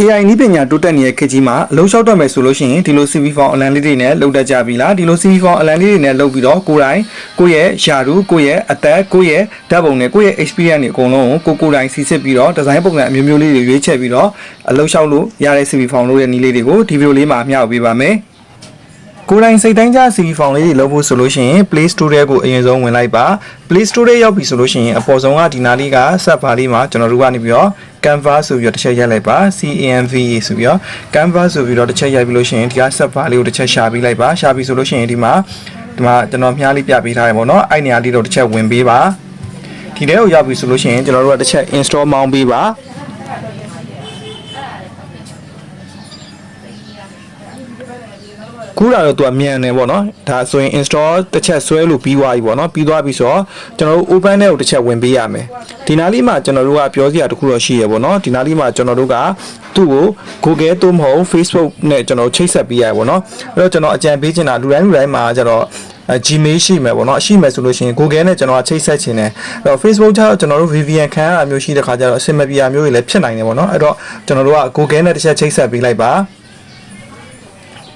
AI နည်းပညာတိုးတက်နေတဲ့ခေတ်ကြီးမှာအလုံးလျှောက်တော့မယ်ဆိုလို့ရှိရင်ဒီလို CV form အလံလေးတွေနဲ့လုပ်တတ်ကြပြီလားဒီလို CV form အလံလေးတွေနဲ့လုပ်ပြီးတော့ကိုယ်တိုင်ကိုယ့်ရဲ့ယာရုကိုယ့်ရဲ့အသက်ကိုယ့်ရဲ့ဓာတ်ပုံနဲ့ကိုယ့်ရဲ့ experience တွေအကုန်လုံးကိုကိုယ်ကိုယ်တိုင်စီစစ်ပြီးတော့ဒီဇိုင်းပုံစံအမျိုးမျိုးလေးတွေရွေးချယ်ပြီးတော့အလုံးလျှောက်လို့ရတဲ့ CV form လို့ရဲ့နည်းလေးတွေကိုဒီဗီဒီယိုလေးမှာမျှဝေပေးပါမယ်ကိုယ်တိုင်စိတ်တိုင်းကြ CV form လေးတွေလုပ်ဖို့ဆိုလို့ရှိရင် Play Store ထဲကိုအရင်ဆုံးဝင်လိုက်ပါ Play Store ထဲရောက်ပြီဆိုလို့ရှိရင်အပေါ်ဆုံးကဒီနားလေးက set bar လေးမှာကျွန်တော်တို့ကနေပြီးတော့ Canva ဆိုပြီးတော့တစ်ချက်ရိုက်လိုက်ပါ CANVA ဆိုပြီးတော့ Canva ဆိုပြီးတော့တစ်ချက်ရိုက်ပြီးလို့ရှိရင်ဒီက set bar လေးကိုတစ်ချက်ရှာပြီးလိုက်ပါရှာပြီးဆိုလို့ရှိရင်ဒီမှာဒီမှာကျွန်တော်မြားလေးပြပေးထားတယ်ပေါ့နော်အဲ့နေရာလေးတော့တစ်ချက်ဝင်ပေးပါဒီထဲကိုရောက်ပြီဆိုလို့ရှိရင်ကျွန်တော်တို့ကတစ်ချက် install မောင်းပေးပါ ကူလာတော့သူကမြန်တယ်ပေါ့နော်ဒါဆိုရင် install တစ်ချက်ဆွဲလို့ပြီးသွားပြီပေါ့နော်ပြီးသွားပြီဆိုတော့ကျွန်တော်တို့ open ထဲကိုတစ်ချက်ဝင်ပေးရမယ်ဒီနားလေးမှာကျွန်တော်တို့ကပြောစရာတစ်ခုတော့ရှိရပေါ့နော်ဒီနားလေးမှာကျွန်တော်တို့ကသူ့ကို Google သို့မဟုတ် Facebook နဲ့ကျွန်တော်ချိတ်ဆက်ပေးရပေါ့နော်အဲ့တော့ကျွန်တော်အကြံပေးချင်တာလူတိုင်းလူတိုင်းမှာကျတော့အဲ Gmail ရှိမယ်ပေါ့နော်ရှိမယ်ဆိုလို့ရှိရင် Google နဲ့ကျွန်တော်ကချိတ်ဆက်ချင်တယ်အဲ့တော့ Facebook ကျတော့ကျွန်တော်တို့ VPN ခံရတာမျိုးရှိတဲ့ခါကျတော့အဆင်မပြေတာမျိုးတွေလည်းဖြစ်နိုင်တယ်ပေါ့နော်အဲ့တော့ကျွန်တော်တို့က Google နဲ့တစ်ချက်ချိတ်ဆက်ပေးလိုက်ပါ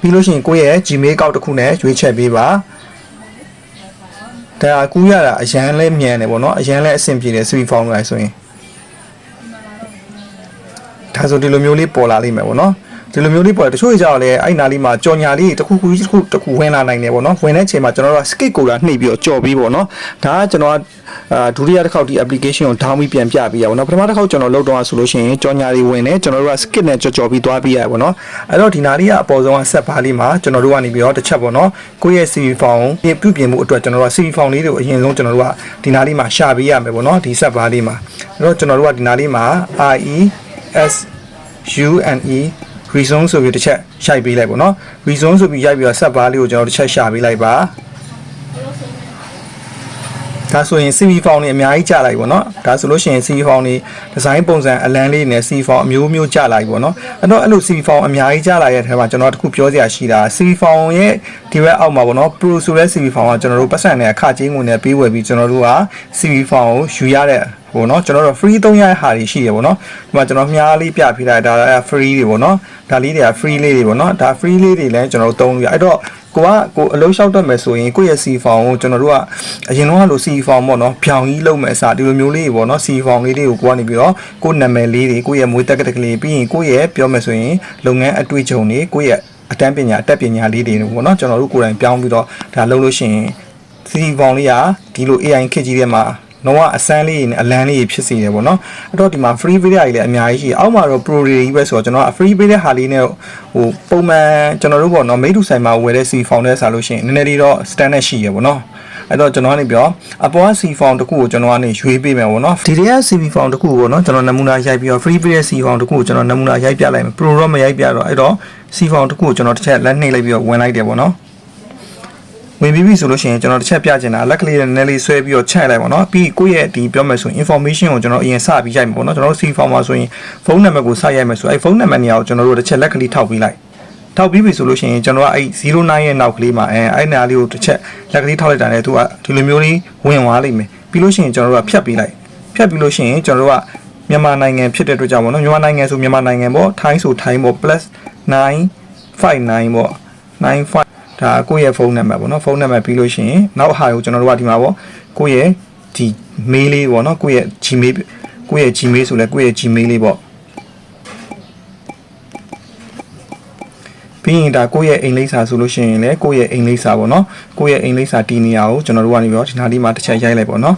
ပြီးလို့ရှိရင်ကိုယ့်ရဲ့ Gmail account တစ်ခုနဲ့ရွေးချယ်ပေးပါဒါကူးရတာအရန်လဲမြန်တယ်ပေါ့နော်အရန်လဲအဆင်ပြေတယ် CV form လိုက်ဆိုရင်ဒါဆိုဒီလိုမျိုးလေးပေါ်လာလိမ့်မယ်ပေါ့နော် ဒီလိုမျိုးလေးပေါ်တယ်တချို့ကြောက်လဲအဲ့နာလေးမှာကြော်ညာလေးတစ်ခုခုတစ်ခုတစ်ခုဝင်လာနိုင်တယ်ပေါ့နော်ဝင်တဲ့အချိန်မှာကျွန်တော်တို့က skip ကိုလာနှိပ်ပြီးတော့ကြော်ပြီးပေါ့နော်ဒါကကျွန်တော်ကအာဒုတိယတစ်ခေါက်ဒီ application ကို down ပြီးပြန်ပြပေးရပါတော့ပထမတစ်ခေါက်ကျွန်တော်လုပ်တော့ဆိုလို့ရှိရင်ကြော်ညာလေးဝင်တယ်ကျွန်တော်တို့က skip နဲ့ကြော်ကြော်ပြီးသွားပေးရပါတော့အဲ့တော့ဒီနာလေးကအပေါ်ဆုံးက set ပါလေးမှာကျွန်တော်တို့ကနေပြီးတော့တစ်ချက်ပေါ့နော်ကိုယ့်ရဲ့ CV form ပြင်ပြုပြင်မှုအတွက်ကျွန်တော်တို့က CV form လေးတွေကိုအရင်ဆုံးကျွန်တော်တို့ကဒီနာလေးမှာရှာပေးရမယ်ပေါ့နော်ဒီ set ပါလေးမှာအဲ့တော့ကျွန်တော်တို့ကဒီနာလေးမှာ IE S U N E reason ဆိုပြီးတစ်ချက်ရှိုက်ပေးလိုက်ပေါ့နော် reason ဆိုပြီးရိုက်ပြီးတော့ set bar လေးကိုကျွန်တော်တစ်ချက်ရှာပေးလိုက်ပါဒါဆိုရင် CV form တွေအများကြီးကြာလိုက်ပေါ့နော်ဒါဆိုလို့ရှိရင် CV form တွေဒီဇိုင်းပုံစံအလန်းလေးနဲ့ CV form အမျိုးမျိုးကြာလိုက်ပေါ့နော်အဲ့တော့အဲ့လို CV form အများကြီးကြာလိုက်တဲ့ထဲမှာကျွန်တော်တခုပြောစရာရှိတာ CV form ရဲ့ဒီဘက်အောက်မှာပေါ့နော် pro ဆိုတဲ့ CV form ကကျွန်တော်တို့ပတ်စံနဲ့အခကြေးငွေနဲ့ပေးဝယ်ပြီးကျွန်တော်တို့က CV form ကိုယူရတဲ့ ဟိုနော်ကျွန်တော်တို့ free သုံးရတဲ့ဟာတွေရှိရပေါ့နော်ဒီမှာကျွန်တော်မြားလေးပြပေးလိုက်တာဒါ free တွေပေါ့နော်ဒါလေးတွေက free လေးတွေပေါ့နော်ဒါ free လေးတွေလည်းကျွန်တော်တို့သုံးလို့ရအဲ့တော့ကိုကကိုအလုံးလျှောက်တတ်မယ်ဆိုရင်ကိုယ့်ရဲ့ C form ကိုကျွန်တော်တို့ကအရင်တော့လို C form ပေါ့နော်ဖြောင်ကြီးလုံးမယ်အစားဒီလိုမျိုးလေးတွေပေါ့နော် C form လေးတွေကိုကိုကနေပြီးတော့ကိုနာမည်လေးတွေကိုယ့်ရဲ့မွေးတက်ကတက်ကလေးပြီးရင်ကိုယ့်ရဲ့ပြောမယ်ဆိုရင်လုပ်ငန်းအတွေ့အကြုံတွေကိုယ့်ရဲ့အတန်းပညာအတတ်ပညာလေးတွေပေါ့နော်ကျွန်တော်တို့ကိုယ်တိုင်ပြောင်းပြီးတော့ဒါလုပ်လို့ရှိရင် C form လေးကဒီလို AI ခက်ကြီးထဲမှာ တော့အစမ်းလေးနဲ့အလန်းလေးဖြစ်စေတယ်ပေါ့နော်အဲ့တော့ဒီမှာ free video တွေလည်းအများကြီးရှိအောက်မှာတော့ pro တွေကြီးပဲဆိုတော့ကျွန်တော်က free video ဟာလေးနဲ့ဟိုပုံမှန်ကျွန်တော်တို့ပေါ့နော်မိတူဆိုင်မှာဝယ်တဲ့ C form နဲ့စားလို့ရှိရင်နည်းနည်းလေးတော့ standard ရှိရပေါ့နော်အဲ့တော့ကျွန်တော်ကနေပြောအပေါ်က C form တခုကိုကျွန်တော်ကနေရွေးပေးမယ်ပေါ့နော်ဒီတည်းက CV form တခုကိုပေါ့နော်ကျွန်တော်နမူနာရိုက်ပြီးတော့ free video C form တခုကိုကျွန်တော်နမူနာရိုက်ပြလိုက်မယ် pro တော့မရိုက်ပြတော့အဲ့တော့ C form တခုကိုကျွန်တော်တစ်ချက်လက်နှိပ်လိုက်ပြီးတော့ဝင်လိုက်တယ်ပေါ့နော် ဝင်ပြီးပြီဆိုလို့ရှိရင်ကျွန်တော်တစ်ချက်ပြချင်တာလက်ကလေးနဲ့နည်းလေးဆွဲပြီးတော့ချက်လိုက်ပါတော့ပြီးကိုယ့်ရဲ့ဒီပြောမယ်ဆိုရင် information ကိုကျွန်တော်အရင်စပြီးရိုက်မှာပေါ့နော်ကျွန်တော်တို့ C form မှာဆိုရင်ဖုန်းနံပါတ်ကိုစရိုက်မယ်ဆိုအဲ့ဖုန်းနံပါတ်နေရာကိုကျွန်တော်တို့တစ်ချက်လက်ကလေးထောက်ပြီးလိုက်ထောက်ပြီးပြီဆိုလို့ရှိရင်ကျွန်တော်ကအဲ့09ရဲ့နောက်ကလေးမှာအဲအဲ့နေရာလေးကိုတစ်ချက်လက်ကလေးထောက်လိုက်တာနဲ့သူကဒီလိုမျိုးလေးဝင်သွားလိမ့်မယ်ပြီးလို့ရှိရင်ကျွန်တော်တို့ကဖြတ်ပြီးလိုက်ဖြတ်ပြီးလို့ရှိရင်ကျွန်တော်တို့ကမြန်မာနိုင်ငံဖြစ်တဲ့အတွက်ကြောင့်ပေါ့နော်မြန်မာနိုင်ငံဆိုမြန်မာနိုင်ငံပေါ့ထိုင်းဆိုထိုင်းပေါ့ +959 ပေါ့95 ဒါကိုယ့်ရဲ့ဖုန်းနံပါတ်ပေါ့နော်ဖုန်းနံပါတ်ပြီးလို့ရှိရင်နောက်ဟာကိုကျွန်တော်တို့ကဒီမှာပေါ့ကိုယ့်ရဲ့ဒီ mail လေးပေါ့နော်ကိုယ့်ရဲ့ Gmail ကိုယ့်ရဲ့ Gmail ဆိုလဲကိုယ့်ရဲ့ Gmail လေးပေါ့ပြီးရင်ဒါကိုယ့်ရဲ့အိမ်လိပ်စာဆိုလို့ရှိရင်လည်းကိုယ့်ရဲ့အိမ်လိပ်စာပေါ့နော်ကိုယ့်ရဲ့အိမ်လိပ်စာတီးနေရကိုကျွန်တော်တို့ကနေပြီးတော့ဒီနားလေးမှာတစ်ချက်ရိုက်လိုက်ပေါ့နော်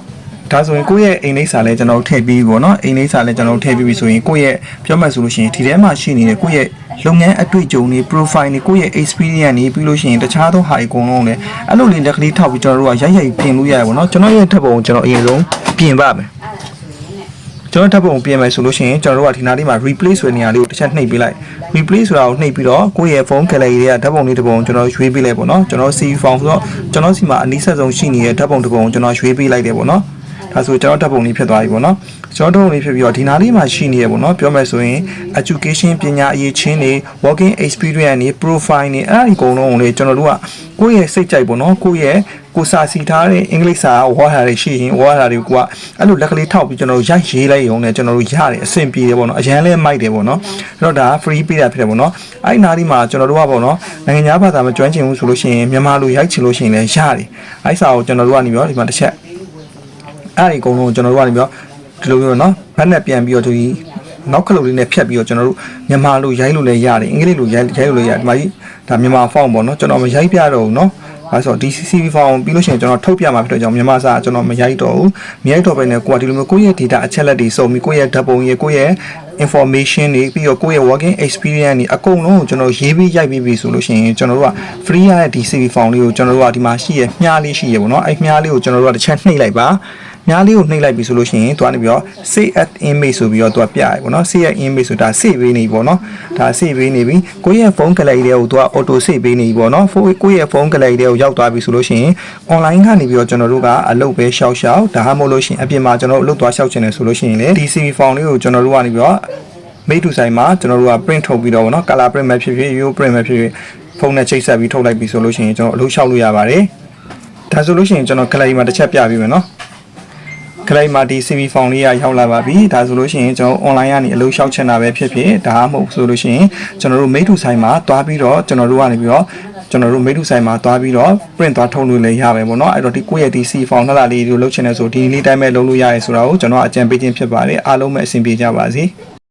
ဒါဆိုရင်ကိုယ့်ရဲ့အိမ်လိပ်စာလည်းကျွန်တော်တို့ထည့်ပြီးပေါ့နော်အိမ်လိပ်စာလည်းကျွန်တော်တို့ထည့်ပြီးပြီဆိုရင်ကိုယ့်ရဲ့ပြောမှဆိုလို့ရှိရင်ဒီထဲမှာရှိနေတဲ့ကိုယ့်ရဲ့ လုပ်ငန်းအတွေ့အကြုံတွေ profile တွေကိုယ့်ရဲ့ experience တွေပြီးလို့ရှိရင်တခြားသောဟာအကုန်လုံးလည်းအဲ့လိုလေးလက်ကလေးထောက်ပြီးကျွန်တော်တို့ကရိုက်ရိုက်ပြင်လို့ရတယ်ပေါ့နော်ကျွန်တော်ရဲ့ထပ်ပုံကိုကျွန်တော်အရင်ဆုံးပြင်ပါမယ်ကျွန်တော်ထပ်ပုံပြင်မယ်ဆိုလို့ရှိရင်ကျွန်တော်တို့ကဒီနားလေးမှာ replace ဆိုတဲ့နေရာလေးကိုတစ်ချက်နှိပ်ပေးလိုက် replace ဆိုတာကိုနှိပ်ပြီးတော့ကိုယ့်ရဲ့ phone gallery တွေကဓာတ်ပုံလေးတစ်ပုံကျွန်တော်ရွေးပေးလိုက်ပေါ့နော်ကျွန်တော် CV form ဆိုတော့ကျွန်တော်စီမှာအနည်းဆက်ဆုံးရှိနေတဲ့ဓာတ်ပုံတစ်ပုံကိုကျွန်တော်ရွေးပေးလိုက်တယ်ပေါ့နော် ဒါဆိုကျွန်တော်ဓာတ်ပုံလေးဖြစ်သွားပြီပေါ့နော်ကျွန်တော်ဓာတ်ပုံလေးဖြစ်ပြီးတော့ဒီနားလေးမှာရှိနေရပေါ့နော်ပြောမယ်ဆိုရင် education ပညာအရေးချင်းတွေ working experience တွေ profile တွေအဲ့ဒီအကုန်လုံးကိုလေကျွန်တော်တို့ကကိုယ့်ရဲ့စိတ်ကြိုက်ပေါ့နော်ကိုယ့်ရဲ့ကိုစာစီထားတဲ့အင်္ဂလိပ်စာဝါဟာတွေရှိရင်ဝါဟာတွေကိုကအဲ့လိုလက်ကလေးထောက်ပြီးကျွန်တော်တို့ရိုက်ရေးလိုက်ရုံနဲ့ကျွန်တော်တို့ရတယ်အဆင်ပြေတယ်ပေါ့နော်အရန်လဲမိုက်တယ်ပေါ့နော်အဲ့တော့ဒါ free ပေးတာဖြစ်တယ်ပေါ့နော်အဲ့ဒီနားဒီမှာကျွန်တော်တို့ကပေါ့နော်နိုင်ငံခြားဘာသာမကျွမ်းကျင်ဘူးဆိုလို့ရှိရင်မြန်မာလိုရိုက်ချင်လို့ရှိရင်လည်းရတယ်အဲ့စာကိုကျွန်တော်တို့ကနေပြီးတော့ဒီမှာတစ်ချက် အဲ့ဒီအကုန်လုံးကိုကျွန်တော်တို့ကနေပြီးတော့ဒီလိုမျိုးနော်ဘက်နဲ့ပြန်ပြီးတော့ဒီနောက်ခလုတ်လေးနဲ့ဖြတ်ပြီးတော့ကျွန်တော်တို့မြန်မာလိုရိုက်လို့လည်းရတယ်အင်္ဂလိပ်လိုရိုက်ရိုက်လို့လည်းရတယ်ဒီမှာကြီးဒါမြန်မာဖောင်းပေါ့နော်ကျွန်တော်မရိုက်ပြတော့ဘူးနော်အဲဆိုဒီ CCV ဖောင်းပြီးလို့ရှိရင်ကျွန်တော်ထုတ်ပြမှာဖြစ်တဲ့ကြောင့်မြန်မာစာကျွန်တော်မရိုက်တော့ဘူးမရိုက်တော့ဘဲနဲ့ကိုကဒီလိုမျိုးကိုယ့်ရဲ့ data အချက်လက်တွေစုံပြီးကိုယ့်ရဲ့ဓာတ်ပုံရေးကိုယ့်ရဲ့ information တွေပြီးတော့ကိုယ့်ရဲ့ working experience တွေအကုန်လုံးကိုကျွန်တော်ရေးပြီးရိုက်ပြီးပြီဆိုလို့ရှိရင်ကျွန်တော်တို့က free ရတဲ့ဒီ CV form လေးကိုကျွန်တော်တို့ကဒီမှာရှိရမြားလေးရှိရပေါ့နော်အဲ့မြားလေးကိုကျွန်တော်တို့ကတစ်ချက်နှိပ်လိုက်ပါ မြားလေးကိုနှိပ်လိုက်ပြီဆိုလို့ရှိရင်သူကနေပြီးတော့ save at image ဆိုပြီးတော့သူကပြရပေါ့နော် save at image ဆိုတာ save ပေးနေပြီပေါ့နော်ဒါ save ပေးနေပြီကိုယ့်ရဲ့ phone gallery တွေကိုသူက auto save ပေးနေပြီပေါ့နော်ကိုယ့်ရဲ့ phone gallery တွေကိုရောက်သွားပြီဆိုလို့ရှိရင် online ကနေပြီးတော့ကျွန်တော်တို့ကအလုပ်ပဲရှောက်ရှောက်ဒါမှမဟုတ်လို့ရှိရင်အပြင်မှာကျွန်တော်တို့အလုပ်သွားရှောက်ချင်တယ်ဆိုလို့ရှိရင်လေဒီ CV form လေးကိုကျွန်တော်တို့ကနေပြီးတော့မိတ်တူဆိုင်မှာကျွန်တော်တို့က print ထုတ်ပြီးတော့ဗောနော် color print ပဲဖြစ်ဖြစ် row print ပဲဖြစ်ဖြစ်ဖုန်းနဲ့ချိတ်ဆက်ပြီးထုတ်လိုက်ပြီဆိုလို့ရှိရင်ကျွန်တော်အလုပ်လျှောက်လို့ရပါတယ်ဒါဆိုလို့ရှိရင်ကျွန်တော် gallery မှာတစ်ချက်ပြပေးမယ်နော် gallery မှာဒီ CV form လေးကရောက်လာပါပြီဒါဆိုလို့ရှိရင်ကျွန်တော် online ကနေအလုပ်လျှောက်ချင်တာပဲဖြစ်ဖြစ်ဒါမှမဟုတ်ဆိုလို့ရှိရင်ကျွန်တော်တို့မိတ်တူဆိုင်မှာတွားပြီးတော့ကျွန်တော်တို့ကနေပြီးတော့ကျွန်တော်တို့မိတ်တူဆိုင်မှာတွားပြီးတော့ print သွားထုတ်လို့လည်းရမယ်ပေါ့နော်အဲ့တော့ဒီကိုယ့်ရဲ့ဒီ CV form လှလှလေးတွေကိုလုပ်ချင်တယ်ဆိုဒီနေ့တိုင်းပဲလုပ်လို့ရတယ်ဆိုတာကိုကျွန်တော်အကြံပေးခြင်းဖြစ်ပါတယ်အားလုံးပဲအဆင်ပြေကြပါစေ။